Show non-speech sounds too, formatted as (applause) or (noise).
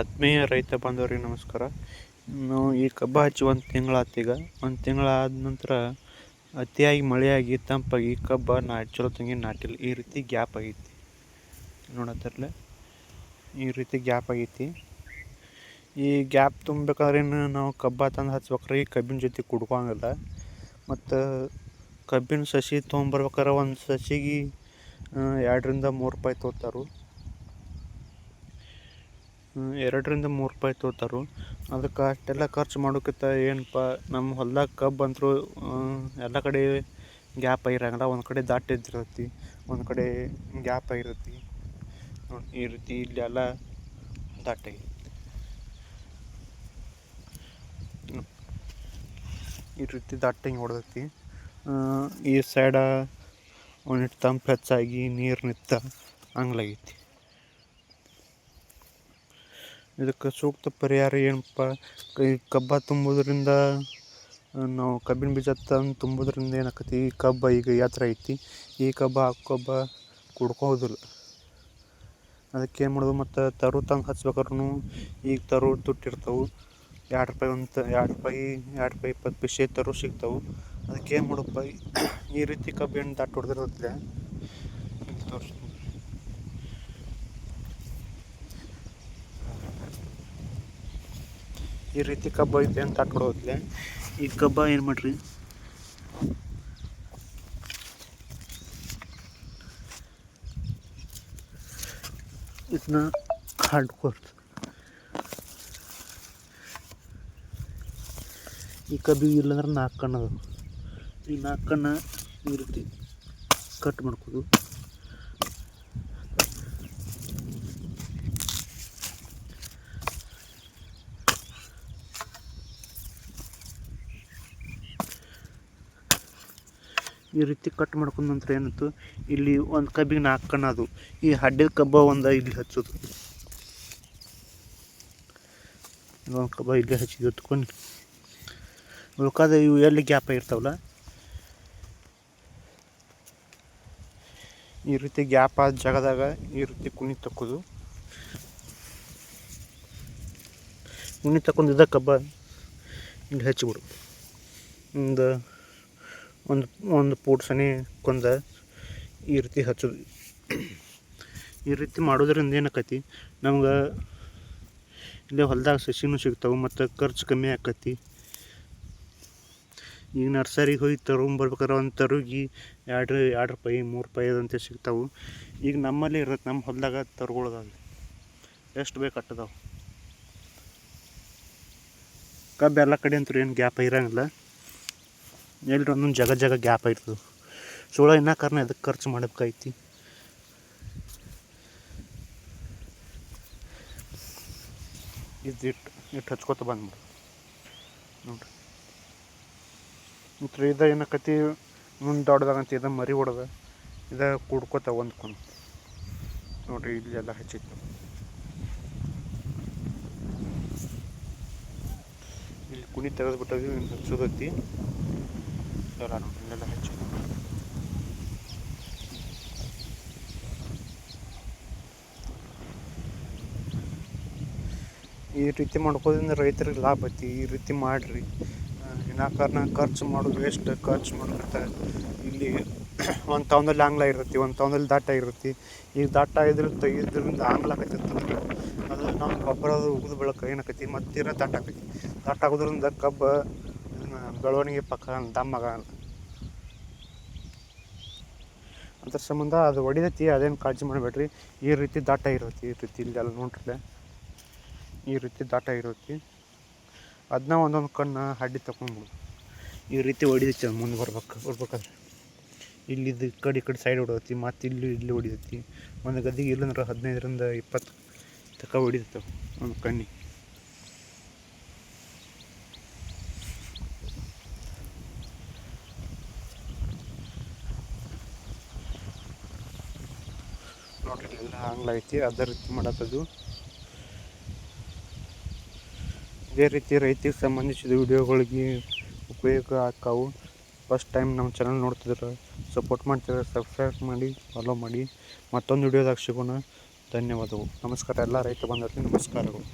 ಆತ್ಮೀಯ ರೈತ ಬಾಂಧವರಿಗೆ ನಮಸ್ಕಾರ. ನಾವು ಈ ಕಬ್ಬು ಹಚ್ಚಿ ಒಂದು ತಿಂಗಳಾತೀಗ ಒಂದು ತಿಂಗಳಾದ ನಂತರ ಅತಿಯಾಗಿ ಮಳೆಯಾಗಿ ತಂಪಾಗಿ ಕಬ್ಬ ನಾ ಚಲೋ ತಂಗಿ ನಾಟಿಲ್ಲ. ಈ ರೀತಿ ಗ್ಯಾಪ್ ಆಗೈತಿ. ನೋಡತ್ತರ್ಲೆ ಈ ರೀತಿ ಗ್ಯಾಪ್ ಆಗೈತಿ. ಈ ಗ್ಯಾಪ್ ತುಂಬಬೇಕಾದ್ರೆ ಏನು ನಾವು ಕಬ್ಬ ತಂದು ಹಚ್ಬೇಕ್ರೆ. ಈ ಕಬ್ಬಿನ ಜೊತೆ ಕುಡ್ಕೊಂಗಿಲ್ಲ ಮತ್ತು ಕಬ್ಬಿನ ಸಸಿ ತೊಗೊಂಬರ್ಬೇಕಾರೆ ಒಂದು ಸಸಿಗೆ ಎರಡರಿಂದ ಮೂರು ರೂಪಾಯಿ ತೊಗೋತಾರೆ ಎರಡರಿಂದ ಮೂರು ರೂಪಾಯಿ ತೊಗೋತಾರೆ. ಅದಕ್ಕೆ ಅಷ್ಟೆಲ್ಲ ಖರ್ಚು ಮಾಡೋಕ್ಕಿಂತ ಏನಪ್ಪ, ನಮ್ಮ ಹೊಲ್ದಾಗ ಕಬ್ಬು ಅಂತೂ ಎಲ್ಲ ಕಡೆ ಗ್ಯಾಪ್ ಆಗಿರಂಗಿಲ್ಲ, ಒಂದು ಕಡೆ ದಾಟ್ ಇದ್ದಿರ್ತೈತಿ ಒಂದು ಕಡೆ ಗ್ಯಾಪ್ ಆಗಿರ್ತೈತಿ. ನೋಡಿ, ಈ ರೀತಿ ಇಲ್ಲಿ ಎಲ್ಲ ದಾಟ್. ಆಗೈತಿ ಈ ರೀತಿ ದಾಟಂಗೆ ಹೊಡೆದೈತಿ. ಈ ಸೈಡ ಒಂದಿಟ್ಟು ತಂಪು ಹೆಚ್ಚಾಗಿ ನೀರು ನಿಂತ ಹಂಗ್ಲಾಗೈತಿ. ಇದಕ್ಕೆ ಸೂಕ್ತ ಪರಿಹಾರ ಏನಪ್ಪ? ಈ ಕಬ್ಬ ತುಂಬೋದ್ರಿಂದ ನಾವು ಕಬ್ಬಿನ ಬೀಜ ತಂದು ತುಂಬೋದ್ರಿಂದ ಏನಾಕತಿ ಈ ಕಬ್ಬ ಈಗ ಎತ್ತರ ಐತಿ? ಈ ಕಬ್ಬ, ಆ ಕಬ್ಬ ಕುಡ್ಕೋದಿಲ್ಲ ಅದಕ್ಕೆ ಏನು ಮಾಡೋದು? ಮತ್ತು ತರು ತಂದು ಹಚ್ಬೇಕಾದ್ರೂ ಈಗ ತರು ತುಟ್ಟಿರ್ತಾವೆ. ಎರಡು ರೂಪಾಯಿ ಒಂದು, ಎರಡು ರೂಪಾಯಿ ಎರಡು ರೂಪಾಯಿ ಇಪ್ಪತ್ತು ಪೈಸೆ ತರು ಸಿಗ್ತವೆ. ಅದಕ್ಕೆ ಏನು ಮಾಡಪ್ಪ? ಈ ರೀತಿ ಕಬ್ಬು ಏನು ದಟ್ಟು ಹೊಡೆದಿರುತ್ತೆ ತೋರಿಸ್ತೀನಿ. ಈ ರೀತಿ ಕಬ್ಬ ಐತೆ ಅಂತ ಹಾಕೊಡೋದ್ಲೆ ಈ ಕಬ್ಬ ಏನು ಮಾಡ್ರಿ? ಇದನ್ನ ಹಾಡ್ಕೊಡ್ತು ಈ ಕಬ್ಬಿಗೆ ಇಲ್ಲಂದ್ರೆ ನಾಲ್ಕು ಕಣ್ಣು ಈ ನಾಲ್ಕು ಕಣ್ಣ ಈ ರೀತಿ ಕಟ್ ಮಾಡ್ಕೋದು ಈ ರೀತಿ ಕಟ್ ಮಾಡ್ಕೊಂಡ ನಂತರ ಏನಾಯ್ತು? ಇಲ್ಲಿ ಒಂದು ಕಬ್ಬಿಗೆ ನಾಲ್ಕು ಕಣ್ಣು ಅದು. ಈ ಹಡ್ಡಿದ ಕಬ್ಬ ಒಂದು ಇಲ್ಲಿ ಹಚ್ಚೋದು. ಒಂದು ಕಬ್ಬ ಇಲ್ಲಿ ಹಚ್ಚಿದ್ದು ಹೊತ್ಕೊಂಡು. ಉಳ್ಕಾದ ಇವು ಎಲ್ಲಿ ಗ್ಯಾಪ್ ಆಗಿರ್ತಾವಲ್ಲ? ಈ ರೀತಿ ಗ್ಯಾಪ್ ಆದ ಜಾಗದಾಗ ಈ ರೀತಿ ಕುಣಿ ತಕ್ಕೋದು. ಕುಣಿ ತಕ್ಕೊಂಡಿದ್ದ ಕಬ್ಬ ಇಲ್ಲಿ ಹಚ್ಚಿಬಿಡು ಒಂದು ಒಂದು ಒಂದು ಪೂಟ್ ಸನಿ ಕೊಂದ ಈ ರೀತಿ ಹಚ್ಚೋದು ಈ ರೀತಿ ಮಾಡೋದ್ರಿಂದ ಏನಾಕತಿ, ನಮ್ಗೆ ಇಲ್ಲೇ ಹೊಲದಾಗ ಸಸಿನೂ ಸಿಗ್ತಾವೆ ಮತ್ತು ಖರ್ಚು ಕಮ್ಮಿ ಆಕತಿ. ಈಗ ನರ್ಸರಿಗೆ ಹೋಗಿ ತರೊಂಬರ್ಬೇಕಾದ್ರೆ ಒಂದು ತರುಗಿ ಎರಡು ಎರಡು ರೂಪಾಯಿ, ಮೂರು ರೂಪಾಯಿ ಅದಂತೆ ಸಿಗ್ತಾವೆ. ಈಗ ನಮ್ಮಲ್ಲಿ ಇರುತ್ತೆ ನಮ್ಮ ಹೊಲದಾಗ ತರುಗಳದಾವೆ ಎಷ್ಟು ಬೇಕು ಅಟ್ಟದಾವೆ. ಕಬ್ಬು ಎಲ್ಲ ಕಡೆ ಅಂತೂ ಏನು ಗ್ಯಾಪ್ ಇರೋಂಗಿಲ್ಲ. ಎಲ್ರು ಒಂದೊಂದು ಜಾಗ ಜಾಗ ಗ್ಯಾಪ್ ಆಗಿರ್ತದೆ ಸೋಳ ಇನ್ನ ಕಾರಣ ಅದಕ್ಕೆ ಖರ್ಚು ಮಾಡಬೇಕಾಯ್ತಿ? ಇದು ಇಟ್ಟು ಇಟ್ಟು ಹಚ್ಕೋತ ಬಂದ್ಬಿಡು. ನೋಡ್ರಿ. ಮತ್ತು ಇದು ಏನಕ್ಕತಿ ಮುಂದೆ ದೊಡ್ಡದಾಗಂತ ಇದು ಮರಿ ಹೊಡೆದ ಇದು ಕುಡ್ಕೋತ ಹೊಂದ್ಕೊಂಡು ನೋಡ್ರಿ ಇಲ್ಲಿ ಎಲ್ಲ ಹಚ್ಚಿತ್ತು. ಇಲ್ಲಿ ಕುಣಿ ತೆಗೆದ್ಬಿಟ್ಟು ಹಚ್ಚೋದೈತಿ ಈ ರೀತಿ ಮಾಡ್ಕೋದ್ರಿಂದ ರೈತರಿಗೆ ಲಾಭ ಐತಿ. ಈ ರೀತಿ ಮಾಡಿರಿ. ವಿನಾಕಾರಣ ಖರ್ಚು ಮಾಡೋದು ವೇಸ್ಟ್ ಖರ್ಚು ಮಾಡ್ಕೊತ ಇಲ್ಲಿ (coughs) ಒಂದು ತವನಲ್ಲಿ ಆಂಗ್ಲ ಇರುತ್ತೆ, ಒಂದು ತವನಲ್ಲಿ ದಾಟ ಇರುತ್ತೆ. ಈಗ ದಾಟ ಇದ್ರ ಇದ್ರಿಂದ ಆಂಗ್ಲ ಆಕೈತಿರ್ತದೆ ಅದು ನಮ್ಮ ಗೊಬ್ಬರ ಉಗಿದು ಬೆಳಕ ಏನಾಕೈತಿ, ಮತ್ತಿರ ದಾಟ ಆಕೈತಿ. ದಾಟ ಆಗೋದ್ರಿಂದ ಕಬ್ಬು ಬೆಳವಣಿಗೆ ಪಕ್ಕ ದಮ್ಮಗ ಅದ್ರ ಸಂಬಂಧ ಅದು ಹೊಡಿದೈತಿ ಅದೇನು ಕಾಳಜಿ ಮಾಡಬೇಡ್ರಿ. ಈ ರೀತಿ ದಾಟ ಇರುತ್ತೆ ಈ ರೀತಿ ಇಲ್ಲೆಲ್ಲ ನೋಡ್ರಿ ಈ ರೀತಿ ದಾಟ ಇರುತ್ತೆ ಅದನ್ನ ಒಂದೊಂದು ಕಣ್ಣು ಅಡ್ಡಿ ತಗೊಂಡ್ಬಿಡು. ಈ ರೀತಿ ಹೊಡಿದೈತಿ ಅದು ಮುಂದೆ ಬರ್ಬೇಕು, ಬರ್ಬೇಕಾದ್ರೆ. ಇಲ್ಲಿದ್ದು ಕಡೆ ಈ ಕಡೆ ಸೈಡ್ ಹೊಡೋತಿ ಮತ್ತು ಇಲ್ಲಿ ಇಲ್ಲಿ ಹೊಡಿದೈತಿ ಒಂದು ಗದ್ದೆಗೆ ಇಲ್ಲಂದ್ರೆ ಹದಿನೈದರಿಂದ ಇಪ್ಪತ್ತು ತಕ ಹೊಡಿತಾವೆ ಒಂದು ಕಣ್ಣಿ ನೋಡ್ರಿ ಎಲ್ಲ ಹಂಗ್ಲೈತಿ ಅದೇ ರೀತಿ ಮಾಡತ್ತದು. ಇದೇ ರೀತಿ ರೈತಿಗೆ ಸಂಬಂಧಿಸಿದ ವಿಡಿಯೋಗಳಿಗೆ ಉಪಯೋಗ ಆಕ್ಕಾವು ಫಸ್ಟ್ ಟೈಮ್ ನಮ್ಮ ಚಾನಲ್ ನೋಡ್ತಿದ್ರೆ ಸಪೋರ್ಟ್ ಮಾಡ್ತಿದ್ರೆ ಸಬ್ಸ್ಕ್ರೈಬ್ ಮಾಡಿ ಫಾಲೋ ಮಾಡಿ. ಮತ್ತೊಂದು ವಿಡಿಯೋದಾಗ ಸಿಗೋಣ. ಧನ್ಯವಾದಗಳು. ನಮಸ್ಕಾರ. ಎಲ್ಲ ರೈತ ಬಂದವರಿಗೆ ನಮಸ್ಕಾರಗಳು.